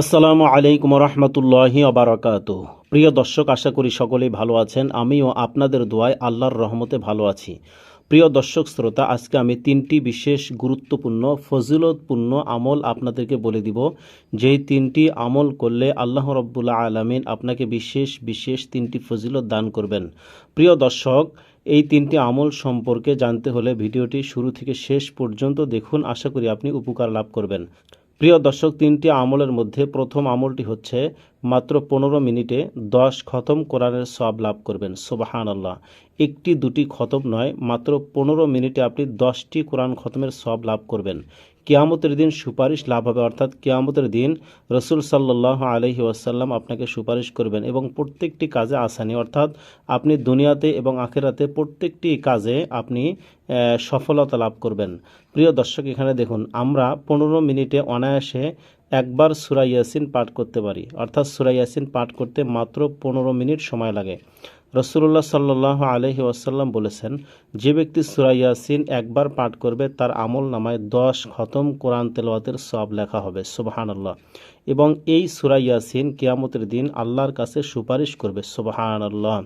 আসসালামু আলাইকুম রহমতুল্লাহি আবরাকাত প্রিয় দর্শক, আশা করি সকলেই ভালো আছেন। আমিও আপনাদের দোয়ায় আল্লাহর রহমতে ভালো আছি। প্রিয় দর্শক, শ্রোতা, আজকে আমি তিনটি বিশেষ গুরুত্বপূর্ণ, ফজিলতপূর্ণ আমল আপনাদেরকে বলে দিব। যেই তিনটি আমল করলে আল্লাহ রব্বুল্লা আলমিন আপনাকে বিশেষ বিশেষ তিনটি ফজিলত দান করবেন। প্রিয় দর্শক, এই তিনটি আমল সম্পর্কে জানতে হলে ভিডিওটি শুরু থেকে শেষ পর্যন্ত দেখুন। আশা করি আপনি উপকার লাভ করবেন। প্রিয় দর্শক, তিনটি আমলের মধ্যে প্রথম আমলটি হচ্ছে মাত্র পনেরো মিনিটে দশ খতম কোরআনের সব লাভ করবেন। সোবাহান আল্লাহ একটি দুটি খতম নয়, মাত্র পনেরো মিনিটে আপনি দশটি কোরআন খতমের সব লাভ করবেন। কিয়ামতের দিন সুপারিশ লাভ হবে। অর্থাৎ কিয়ামতের দিন রসুল সাল্লাহ আলহি ওয়াসাল্লাম আপনাকে সুপারিশ করবেন এবং প্রত্যেকটি কাজে আসানি। অর্থাৎ আপনি দুনিয়াতে এবং আখেরাতে প্রত্যেকটি কাজে আপনি সফলতা লাভ করবেন। প্রিয় দর্শক, এখানে দেখুন, আমরা পনেরো মিনিটে অনায়াসে একবার সুরাইয়াসিন পাঠ করতে পারি। অর্থাৎ সুরা ইয়াসিন পাঠ করতে মাত্র পনেরো মিনিট সময় লাগে। রসুল্লাহ সাল্লাহ আলহি ওয়াসাল্লাম বলেছেন, যে ব্যক্তি সুরাইয়াসিন একবার পাঠ করবে, তার আমল নামায় দশ খতম কোরআন তেলাওয়াতের সব লেখা হবে। সুবাহান আল্লাহ এবং এই সুরাইয়াসিন কিয়ামতের দিন আল্লাহর কাছে সুপারিশ করবে। সুবাহান আল্লাহ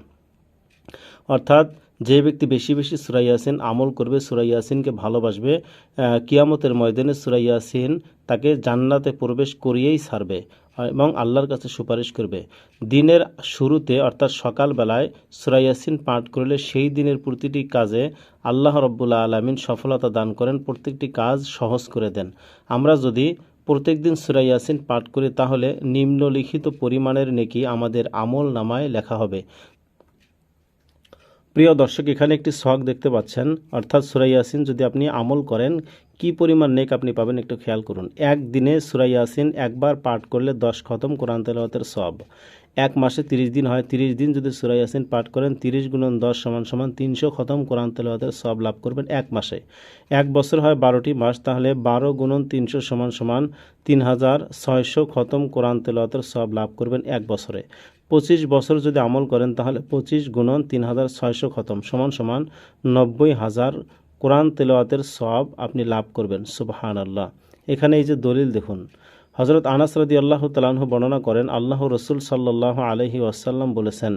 অর্থাৎ যে ব্যক্তি বেশি বেশি সুরা ইয়াসিন আমল করবে, সুরা ইয়াসিনকে ভালোবাসবে কিয়ামতের ময়দানে সুরা ইয়াসিন তাকে জান্নাতে প্রবেশ করিয়েই ছাড়বে এবং আল্লাহর কাছে সুপারিশ করবে। দিনের শুরুতে অর্থাৎ সকালবেলায় সুরা ইয়াসিন পাঠ করলে সেই দিনের প্রতিটি কাজে আল্লাহ রব্বুল্লা আলমিন সফলতা দান করেন, প্রত্যেকটি কাজ সহজ করে দেন। আমরা যদি প্রত্যেকদিন সুরা ইয়াসিন পাঠ করি তাহলে নিম্নলিখিত পরিমাণের নেকি আমাদের আমল নামায় লেখা হবে। প্রিয় দর্শক, এখানে একটি শখ দেখতে পাচ্ছেন। অর্থাৎ সুরাইয়াসিন যদি আপনি আমল করেন, কি পরিমাণ নেক আপনি পাবেন একটু খেয়াল করুন। একদিনে সুরাইয়াসিন একবার পাঠ করলে দশ খতম কোরআন তেলাওয়াতের সব এক মাসে তিরিশ দিন হয়। তিরিশ দিন যদি সুরাই ইয়াসিন পাঠ করেন, তিরিশ গুণন দশ সমান সমান তিনশো খতম কোরআন তেলাওয়াতের সব লাভ করবেন এক মাসে। এক বছর হয় বারোটি মাস, তাহলে বারো গুণন তিনশো সমান সমান তিন হাজার ছয়শো খতম কোরআন তেলাওয়াতের সব লাভ করবেন এক বছরে। পঁচিশ বছর যদি আমল করেন, তাহলে পঁচিশ গুণন তিন হাজার ছয়শো খতম সমান সমান নব্বই হাজার কোরআন তেলাওয়াতের সব আপনি লাভ করবেন। সুবহান আল্লাহ এখানে এই যে দলিল দেখুন হজরত আনাস রদি আল্লাহ তালাহ বর্ণনা করেন, আল্লাহ রসুল সাল্লাহ আলহি ওয়াসাল্লাম বলেছেন,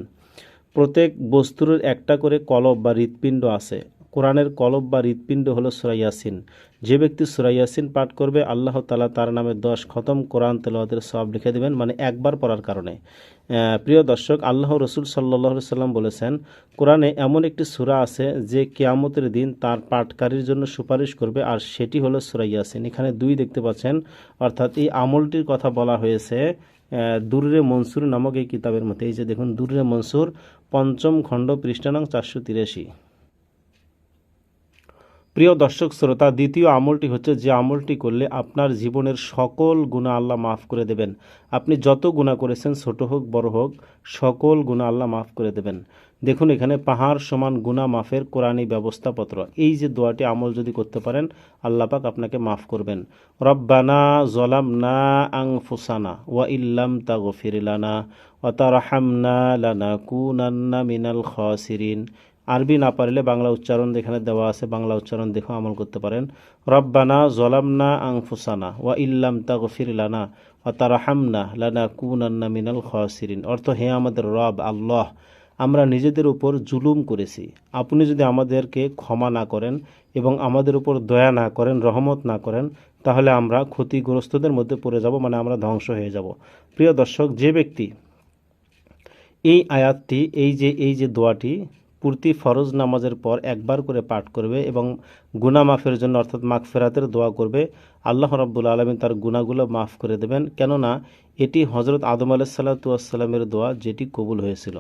প্রত্যেক বস্তুর একটা করে কলব বা হৃৎপিণ্ড আছে। কোরআনের কলব বা হৃৎপিণ্ড হলো সুরাইয়াসিন যে ব্যক্তি সুরাইয়াসিন পাঠ করবে, আল্লাহ তালা তার নামে দশ খতম কোরআন তেলাওয়াতের সব লিখে দেবেন মানে একবার পড়ার কারণে। প্রিয় দর্শক আল্লাহ রসুল সাল্লাহ সাল্লাম বলেছেন, কোরআনে এমন একটি সুরা আছে যে কেয়ামতের দিন তার পাঠকারীর জন্য সুপারিশ করবে, আর সেটি হলো সুরাইয়াসিন এখানে দুই দেখতে পাচ্ছেন, অর্থাৎ এই আমলটির কথা বলা হয়েছে দুররে মনসুর নামক এই কিতাবের মধ্যে। এই যে দেখুন, দুররে মনসুর, পঞ্চম খণ্ড পৃষ্ঠানাং চারশো তিরাশি। প্রিয় দর্শক, শ্রোতা, দ্বিতীয় আমলটি হচ্ছে যে আমলটি করলে আপনার জীবনের সকল গুণা আল্লাহ মাফ করে দেবেন। আপনি যত গুণা করেছেন, ছোট হোক, বড় হোক, সকল গুণা আল্লাহ মাফ করে দেবেন। দেখুন, এখানে পাহাড় সমান গুণা মাফের কোরআনী ব্যবস্থাপত্র। এই যে দোয়াটি আমল যদি করতে পারেন, আল্লাহ পাক আপনাকে মাফ করবেন। রব্বানা জলাম না আং ফুসানা ওয়া ইল্লাম তা গফিরিলানা ওয়া তারহামনা লানা কুনান্না মিনাল খাসিরিন। আরবি না পারলে বাংলা উচ্চারণ এখানে দেওয়া আছে বাংলা উচ্চারণ দেখেও আমল করতে পারেন। রব্বানা জলামনা আংফুসানা ওয়া ইল্লাম তাগফির লানা ওয়া তারহামনা লানা কুনান্না মিনাল খাসিরিন। অর্থ, হে আমাদের রব, আল্লাহ, আমরা নিজেদের উপর জুলুম করেছি। আপনি যদি আমাদেরকে ক্ষমা না করেন এবং আমাদের উপর দয়া না করেন, রহমত না করেন, তাহলে আমরা ক্ষতিগ্রস্তদের মধ্যে পড়ে যাব মানে আমরা ধ্বংস হয়ে যাব। প্রিয় দর্শক, যে ব্যক্তি এই আয়াতটি, এই যে এই যে দোয়াটি প্রতি ফরজ নামাজের পর একবার করে পাঠ করবে এবং গুনাহ মাফের জন্য অর্থাৎ মাগফেরাতের দোয়া করবে। আল্লাহ রাব্বুল আলমিন তার গুনাহগুলো মাফ করে দেবেন। কেননা এটি হজরত আদম আলাহিসাল্লাতুয়াসাল্লামের দোয়া যেটি কবুল হয়েছিল।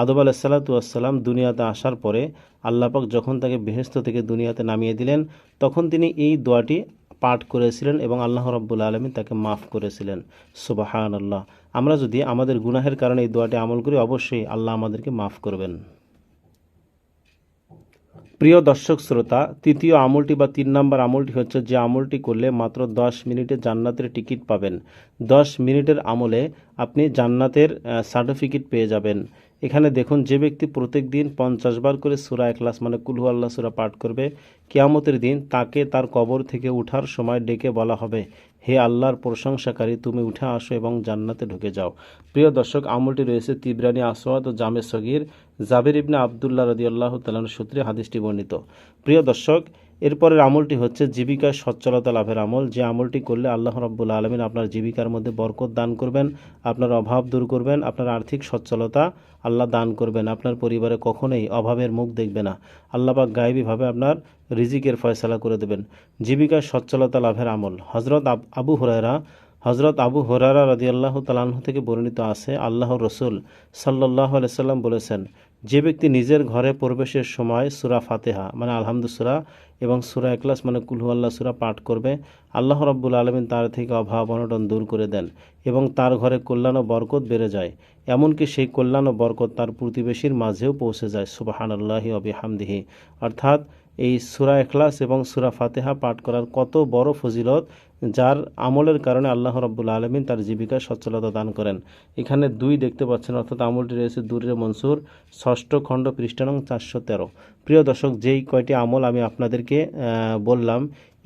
আদম আলাহিসাল্লাতুয়াসাল্লাম দুনিয়াতে আসার পরে আল্লাপাক যখন তাকে বেহেস্ত থেকে দুনিয়াতে নামিয়ে দিলেন, তখন তিনি এই দোয়াটি পাঠ করেছিলেন এবং আল্লাহ রাব্বুল আলমিন তাকে মাফ করেছিলেন। সুবাহান আল্লাহ আমরা যদি আমাদের গুনাহের কারণে এই দোয়াটি আমল করি, অবশ্যই আল্লাহ আমাদেরকে মাফ করবেন। প্রিয় দর্শক শ্রোতা, তৃতীয় আমলটি বা তিন নম্বর আমলটি হচ্ছে যে আমলটি করলে মাত্র দশ মিনিটে জান্নাতের টিকিট পাবেন। দশ মিনিটের আমলে আপনি জান্নাতের সার্টিফিকেট পেয়ে যাবেন। এখানে দেখুন, যে ব্যক্তি প্রত্যেক দিন পঞ্চাশ বার করে সুরা এখলাস মানে কুলহু আল্লাহ সুরা পাঠ করবে, কিয়ামতের দিন তাকে তার কবর থেকে উঠার সময় ডেকে বলা হবে, হে আল্লাহর প্রশংসাকারী, তুমি উঠে আসো এবং জান্নাতে ঢুকে যাও। প্রিয় দর্শক, আমলটি রয়েছে তিবরানি আসওয়াদ ও জামে সগির জাবির ইবনে আবদুল্লাহ রদি আল্লাহ সূত্রে হাদিসটি বর্ণিত। প্রিয় দর্শক এরপরের আমলটি হচ্ছে জীবিকার সচ্ছলতা লাভের আমল। যে আমলটি করলে আল্লাহ রাব্বুল আলমিন আপনার জীবিকার মধ্যে বরকত দান করবেন, আপনার অভাব দূর করবেন, আপনার আর্থিক সচ্ছলতা আল্লাহ দান করবেন। আপনার পরিবারে কখনোই অভাবের মুখ দেখবে না। আল্লাহ পাক গায়েবীভাবে আপনার রিজিকের ফয়সলা করে দেবেন। জীবিকার সচ্ছলতা লাভের আমল। হজরত আবু হুরায়রা হজরত আবু হরারা রাদিয়াল্লাহু তালাহ থেকে বর্ণিত আছে আল্লাহ রসুল সাল্লাহ সাল্লাম বলেছেন যে ব্যক্তি নিজের ঘরে প্রবেশের সময় সুরা ফাতেহা মানে আলহামদুসুরা এবং সুরা একলাস মানে কুলহু আল্লাহ সুরা পাঠ করবে, আল্লাহ রব্বুল আলমিন তার থেকে অভাব অনটন দূর করে দেন এবং তার ঘরে কল্যাণ ও বরকত বেড়ে যায়। এমনকি সেই কল্যাণ ও বরকত তার প্রতিবেশীর মাঝেও পৌঁছে যায় সুবাহান আল্লাহি অবিহামদিহি অর্থাৎ এই সুরা এখলাস এবং সুরা ফাতেহা পাঠ করার কত বড় ফজিলত, যার আমলের কারণে আল্লাহ রব্বুল আলমিন তার জীবিকায় সচ্ছলতা দান করেন। এখানে দুই দেখতে পাচ্ছেন, অর্থাৎ আমলটি রয়েছে দূরের মনসুর, ষষ্ঠ খণ্ড পৃষ্ঠানং চারশো তেরো। প্রিয় দর্শক, যেই কয়টি আমল আমি আপনাদেরকে বললাম,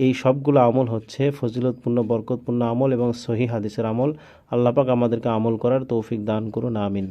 এই সবগুলো আমল হচ্ছে ফজিলতপূর্ণ, বরকতপূর্ণ আমল এবং সহি হাদিসের আমল। আল্লাপাক আমাদেরকে আমল করার তৌফিক দান করুন, আমিন।